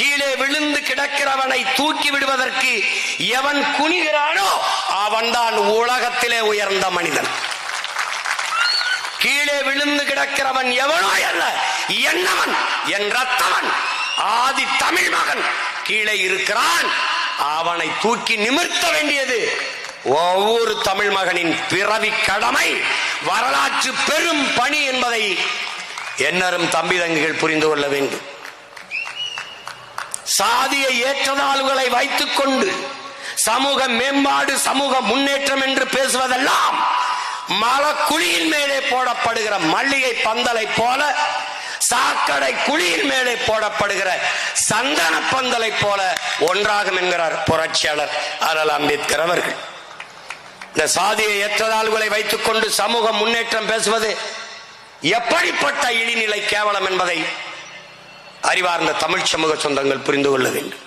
கீழே விழுந்து கிடக்கிறவனை தூக்கி விடுவதற்கு எவன் குனிகிறானோ அவன்தான் உலகத்திலே உயர்ந்த மனிதன். கீழே விழுந்து கிடக்கிறவன் எவனோ அல்ல என்னவன் என் ரத்தவன் ஆதி தமிழ் மகன். கீழே இருக்கிறான் அவனை தூக்கி நிமிர்த்த வேண்டியது ஒவ்வொரு தமிழ் மகனின் பிறவி கடமை. வரலாற்று பெரும் பணி என்பதை என்னரும் தம்பி தங்கிகள் புரிந்து கொள்ள வேண்டும். சாதிய ஏற்றதாழ்வுகளை வைத்துக் கொண்டு சமூக மேம்பாடு சமூக முன்னேற்றம் என்று பேசுவதெல்லாம் மலக்குழியின் மேலே போடப்படுகிற மல்லிகை பந்தலை போல சாக்கடை குழியின் மேலே போடப்படுகிற சந்தன பந்தலை போல ஒன்றாகும் என்கிறார் புரட்சியாளர் அலல் அம்பேத்கர் அவர்கள். இந்த சாதிய ஏற்றதாழ்வுகளை வைத்துக் கொண்டு சமூக முன்னேற்றம் பேசுவது எப்படிப்பட்ட இழிநிலை கேவலம் என்பதை அறிவார்ந்த தமிழ் சமூக சொந்தங்கள் புரிந்து கொள்ள வேண்டும்.